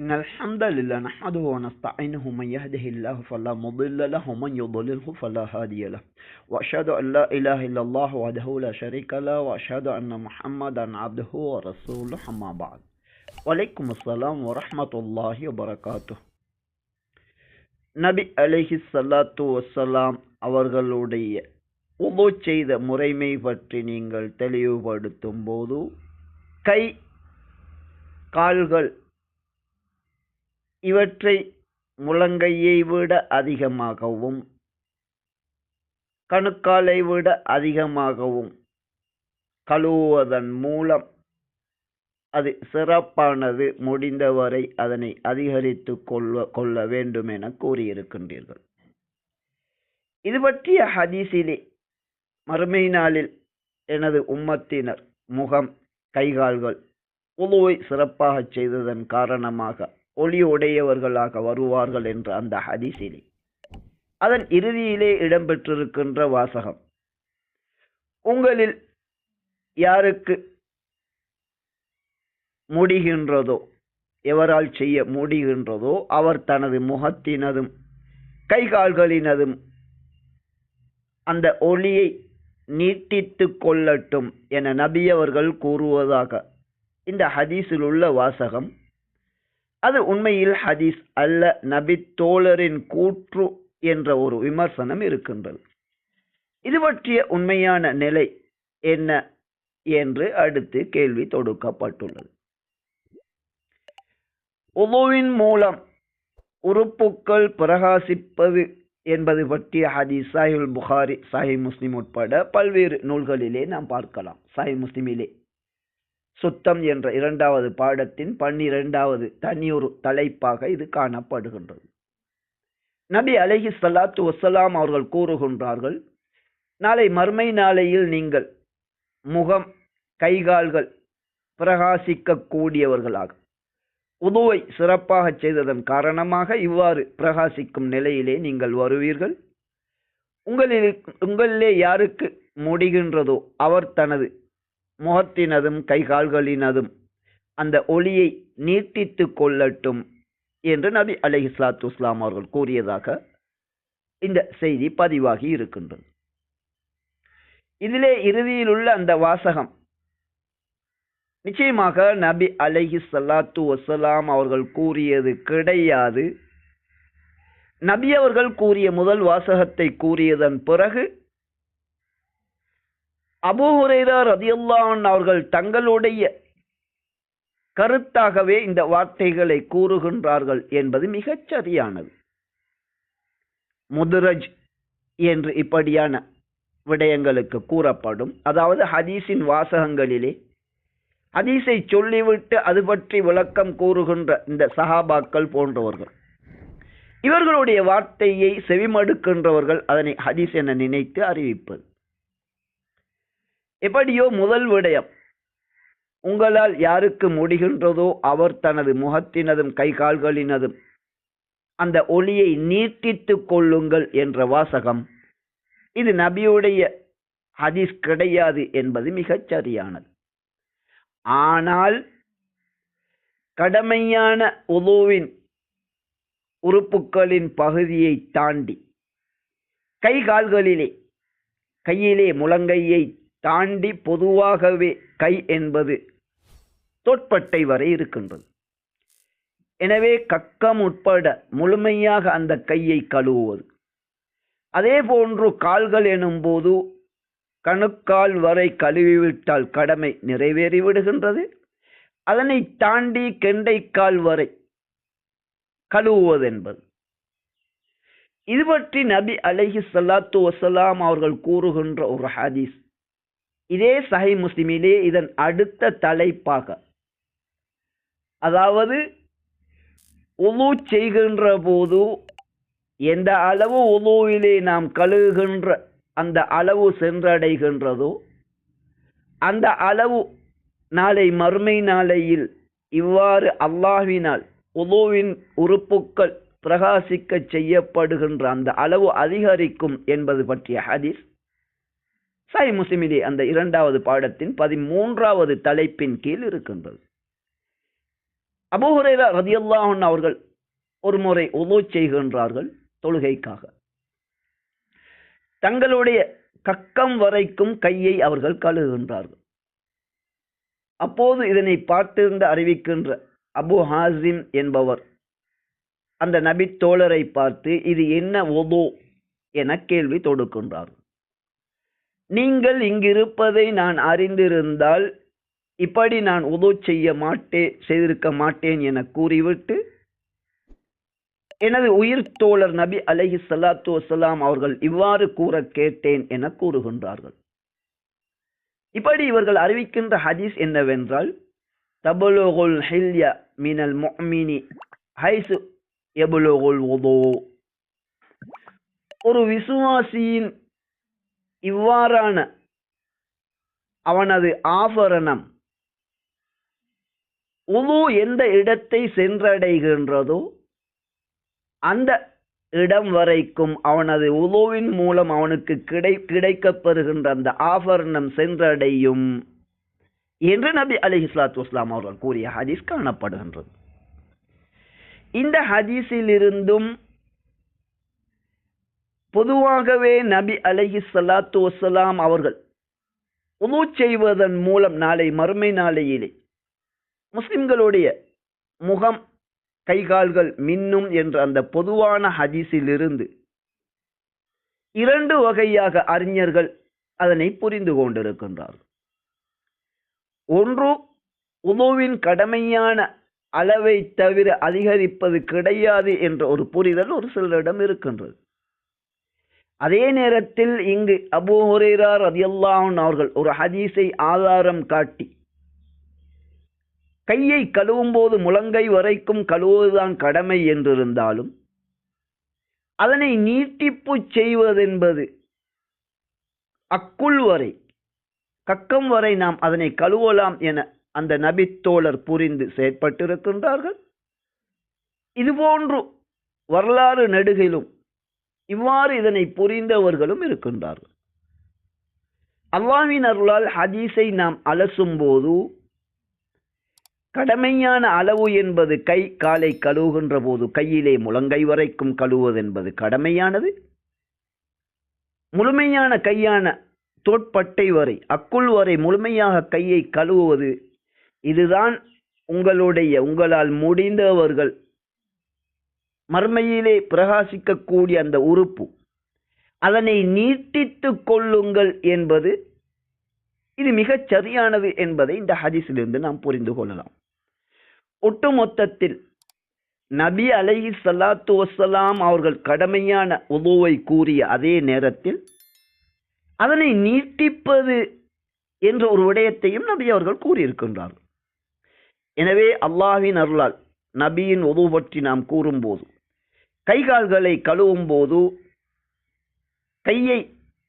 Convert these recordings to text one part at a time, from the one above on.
إن الحمد لله نحمده ونستعينه من يهده الله فلا مضل له ومن يضلله فلا هادي له. وأشهد أن لا إله إلا الله وحده لا شريك له وأشهد أن محمدا عبده ورسوله أما بعد. وعليكم السلام ورحمة الله وبركاته. நபி அலிஹி சல்லாத்து வசலாம் அவர்களுடைய உபோ செய்த முறைமை பற்றி நீங்கள் தெளிவுபடுத்தும் போது கை கால்கள் இவற்றை முழங்கையை விட அதிகமாகவும் கணுக்காலை விட அதிகமாகவும் கழுவுவதன் மூலம் அது சிறப்பானது முடிந்தவரை அதனை அதிகரித்து கொள்ள கொள்ள வேண்டும் என கூறியிருக்கின்றீர்கள். இது பற்றிய ஹதீஸிலே மறுமை நாளில் எனது உம்மத்தினர் முகம் கைகால்கள் உதவை சிறப்பாக செய்ததன் காரணமாக ஒளி உடையவர்களாக வருவார்கள் என்ற அந்த ஹதீஸிலே. அதன் இறுதியிலே இடம்பெற்றிருக்கின்ற வாசகம். உங்களில் யாருக்கு முடிகின்றதோ எவரால் செய்ய முடிகின்றதோ அவர் தனது முகத்தினதும் கைகால்களினதும் அந்த ஒளியை நீட்டித்து கொள்ளட்டும் என நபியவர்கள் கூறுவதாக இந்த ஹதீஸில் உள்ள வாசகம் அது உண்மையில் ஹதீஸ் அல்ல நபி தோழரின் கூற்று என்ற ஒரு விமர்சனம் இருக்கின்றது. இது பற்றிய உண்மையான நிலை என்ன என்று அடுத்து கேள்வி தொடுக்கப்பட்டுள்ளது. உதுவின் மூலம் உறுப்புக்கள் பிரகாசிப்பது என்பது பற்றிய ஹதீஸ் சாஹில் புகாரி சாஹி முஸ்லிம் உட்பட பல்வேறு நூல்களிலே நாம் பார்க்கலாம். சாஹி முஸ்லிமிலே சுத்தம் என்ற இரண்டாவது பாடத்தின் பன்னிரெண்டாவது தனியொரு தலைப்பாக இது காணப்படுகின்றது. நபி அலஹி சலாத்து வசலாம் அவர்கள் கூறுகின்றார்கள் நாளை மர்மை நாளையில் நீங்கள் முகம் கைகால்கள் பிரகாசிக்கக்கூடியவர்களாக உதுவை சிறப்பாக செய்ததன் காரணமாக இவ்வாறு பிரகாசிக்கும் நிலையிலே நீங்கள் வருவீர்கள். உங்களில் உங்களிலே யாருக்கு முடிகின்றதோ அவர் தனது முகத்தினதும் கைகால்களினதும் அந்த ஒளியை நீட்டித்து கொள்ளட்டும் என்று நபி அலை இஸ்லாத்து இஸ்லாம் அவர்கள் கூறியதாக இந்த செய்தி பதிவாகி இருக்கின்றது. இதிலே இறுதியில் உள்ள அந்த வாசகம் நிச்சயமாக நபி அலஹி சல்லாத்து வசலாம் அவர்கள் கூறியது கிடையாது. நபி அவர்கள் கூறிய முதல் வாசகத்தை கூறியதன் பிறகு அபூஹுரேரா ரதியுல்லான் அவர்கள் தங்களுடைய கருத்தாகவே இந்த வார்த்தைகளை கூறுகின்றார்கள் என்பது மிகச் சரியானது. முதுரஜ் என்று இப்படியான விடயங்களுக்கு கூறப்படும். அதாவது ஹதீஸின் வாசகங்களிலே ஹதீஸை சொல்லிவிட்டு அது பற்றி விளக்கம் கூறுகின்ற இந்த சஹாபாக்கள் போன்றவர்கள். இவர்களுடைய வார்த்தையை செவிமடுக்கின்றவர்கள் அதனை ஹதீஸ் என நினைத்து அறிவிப்பது. எப்படியோ முதல் விடயம். உங்களால் யாருக்கு முடிகின்றதோ அவர் தனது முகத்தினதும் கை கால்களினதும் அந்த ஒளியை நீட்டித்து கொள்ளுங்கள் என்ற வாசகம். இது நபியுடைய ஹதீஸ் கிடையாது என்பது மிகச் சரியானது. ஆனால் கடமையான உதுவின் உறுப்புகளின் பகுதியை தாண்டி கை கால்களிலே கையிலே முழங்கையை தாண்டி பொதுவாகவே கை என்பது தொட்பட்டை வரை இருக்கின்றது. எனவே கக்கம் உட்பட முழுமையாக அந்த கையை கழுவுவது. அதே போன்று கால்கள் எனும்போது கணுக்கால் வரை கழுவிவிட்டால் கடமை நிறைவேறிவிடுகின்றது அதனை தாண்டி கெண்டைக்கால் வரை கழுவுவதென்பது. இது பற்றி நபி அலஹி சல்லாத்து வசலாம் அவர்கள் கூறுகின்ற ஒரு ஹதீஸ். இதே சஹை முஸ்லிமிலே இதன் அடுத்த தலைப்பாக. அதாவது உலு செய்கின்ற போது எந்த அளவு உலுவிலே நாம் கழுகுகின்ற அந்த அளவு சென்றடைகின்றதோ அந்த அளவு நாளை மறுமை நாளையில் இவ்வாறு அல்லாஹினால் உலுவின் உறுப்புக்கள் பிரகாசிக்க செய்யப்படுகின்ற அந்த அளவு அதிகரிக்கும் என்பது பற்றிய ஹதீஸ். சாய் முஸ்லிமிலே அந்த இரண்டாவது பாடத்தின் பதிமூன்றாவது தலைப்பின் கீழ் இருக்கின்றது. அபூஹுரேரா ரதியல்லாஹன் அவர்கள் ஒரு முறை உதவு செய்கின்றார்கள் தொழுகைக்காக. தங்களுடைய கக்கம் வரைக்கும் கையை அவர்கள் கழுகுகின்றார்கள் அப்போது இதனை பார்த்திருந்து அறிவிக்கின்ற அபு ஹாசிம் என்பவர் அந்த நபி தோழரை பார்த்து இது என்ன ஒதோ என கேள்வி தொடுக்கின்றார்கள். நீங்கள் இங்கிருப்பதை நான் அறிந்திருந்தால் இப்படி நான் உதோ செய்ய மாட்டேன் செய்திருக்க மாட்டேன் என கூறிவிட்டு எனது உயிர் தோழர் நபி அலஹி சலாத்து வசலாம் அவர்கள் இவ்வாறு கூற கேட்டேன் என கூறுகின்றார்கள். இப்படி இவர்கள் அறிவிக்கின்ற ஹதீஸ் என்னவென்றால் தபுலுகுல் ஹில்ய மினல் முஃமினி ஹைசு எபுலோகுல் உதோ ஒரு விசுவாசியின் இவ்வாறான அவனது ஆபரணம் உது எந்த இடத்தை சென்றடைகின்றதோ அந்த இடம் வரைக்கும் அவனது உலுவின் மூலம் அவனுக்கு கிடை கிடைக்கப்பெறுகின்ற அந்த ஆபரணம் சென்றடையும் என்று நபி அலி இஸ்லாத்து இஸ்லாம் அவர்கள் கூறிய ஹதீஸ் காணப்படுகின்றது. இந்த ஹதீஸில் இருந்தும் பொதுவாகவே நபி அலஹி சலாத்து வசலாம் அவர்கள் உது செய்வதன் மூலம் நாளை மறுமை நாளையிலே முஸ்லிம்களுடைய முகம் கைகால்கள் மின்னும் என்ற அந்த பொதுவான ஹதீஸிலிருந்து இரண்டு வகையாக அறிஞர்கள் அதனை புரிந்து கொண்டிருக்கின்றார்கள். ஒன்று உதவின் கடமையான அளவை தவிர அதிகரிப்பது கிடையாது என்ற ஒரு புரிதல் ஒரு சிலரிடம் இருக்கின்றது. அதே நேரத்தில் இங்கு அபு ஹுரேரார் ரதியல்லான் அவர்கள் ஒரு ஹதீஸை ஆதாரம் காட்டி கையை கழுவும் போது முழங்கை வரைக்கும் கழுவுவதுதான் கடமை என்றிருந்தாலும் அதனை நீட்டிப்பு செய்வதென்பது அக்குள் வரை கக்கம் வரை நாம் அதனை கழுவலாம் என அந்த நபித்தோழர் புரிந்து செயற்பட்டிருக்கின்றார்கள். இதுபோன்று வரலாறு நெடுகிலும் இவ்வாறு இதனை புரிந்தவர்களும் இருக்கின்றார்கள். அல்லாவின் அருளால் ஹதீஸை நாம் அலசும் போது கடமையான அளவு என்பது கை காலை கழுவுகின்ற போது கையிலே முழங்கை வரைக்கும் கழுவுவது என்பது கடமையானது. முழுமையான கையான தோட்பட்டை வரை அக்குள் வரை முழுமையாக கையை கழுவுவது இதுதான் உங்களுடைய உங்களால் முடிந்தவர்கள் மர்மையிலே பிரகாசிக்கக்கூடிய அந்த உறுப்பு. அதனை நீட்டித்து கொள்ளுங்கள் என்பது இது மிகச் சரியானது என்பதை இந்த ஹதீஸிலிருந்து நாம் புரிந்து கொள்ளலாம். ஒட்டுமொத்தத்தில் நபி அலஹி சலாத்து வசலாம் அவர்கள் கடமையான உதவை கூறிய அதே நேரத்தில் அதனை நீட்டிப்பது என்ற ஒரு விடயத்தையும் நபி அவர்கள் கூறியிருக்கின்றார்கள். எனவே அல்லாஹின் அருளால் நபியின் உதவு பற்றி நாம் கூறும்போது கைகால்களை கழுவும் போது கையை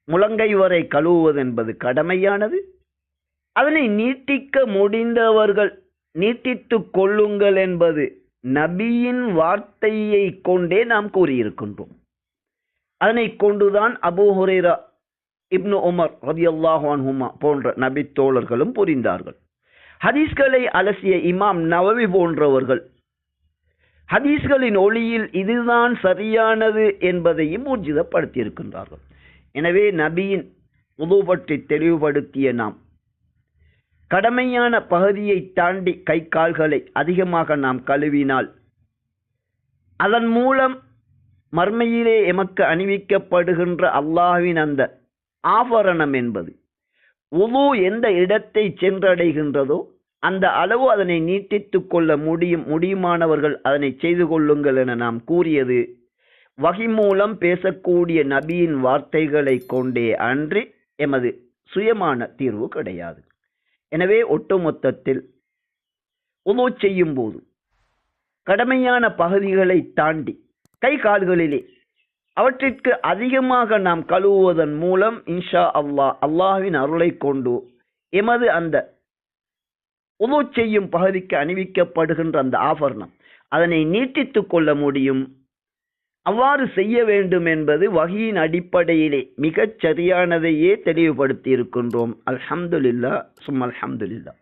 முழங்கை வரை கழுவுவது என்பது கடமையானது. அதனை நீட்டிக்க முடிந்தவர்கள் நீட்டித்து கொள்ளுங்கள் என்பது நபியின் வார்த்தையை கொண்டே நாம் கூறியிருக்கின்றோம். அதனை கொண்டுதான் அபு ஹுரேரா இப்னு உமர் ரதியல்லாஹு அன்ஹுமா போன்ற நபி தோழர்களும் புரிந்தார்கள். ஹதீஸ்களை அலசிய இமாம் நவவி போன்றவர்கள் ஹதீஸ்களின் ஒளியில் இதுதான் சரியானது என்பதையும் ஊர்ஜிதப்படுத்தியிருக்கின்றார்கள். எனவே நபியின் உது பற்றி தெளிவுபடுத்திய நாம் கடமையான பகுதியை தாண்டி கை கால்களை அதிகமாக நாம் கழுவினால் அதன் மூலம் மர்மையிலே எமக்கு அணிவிக்கப்படுகின்ற அல்லாஹின் அந்த ஆபரணம் என்பது உது எந்த இடத்தை சென்றடைகின்றதோ அந்த அளவு அதனை நீட்டித்து கொள்ள முடியும் முடியுமானவர்கள் அதனை செய்து கொள்ளுங்கள் என நாம் கூறியது. வகி மூலம் பேசக்கூடிய நபியின் வார்த்தைகளை கொண்டே அன்றி எமது சுயமான தீர்வு கிடையாது. எனவே ஒட்டுமொத்தத்தில் உதவு செய்யும் போது கடமையான பகுதிகளை தாண்டி கை கால்களிலே அவற்றிற்கு அதிகமாக நாம் கழுவுவதன் மூலம் இன்ஷா அல்லாஹ் அல்லாஹ்வின் அருளை கொண்டு எமது அந்த உதவு செய்யும் பகுதிக்கு அணிவிக்கப்படுகின்ற அந்த ஆபரணம். அதனை நீட்டித்து கொள்ள முடியும். அவ்வாறு செய்ய வேண்டும் என்பது வகையின் அடிப்படையிலே மிகச் சரியானதையே தெளிவுபடுத்தி இருக்கின்றோம் அல்ஹம்துலில்லா சும் அல்ஹம்துலில்லா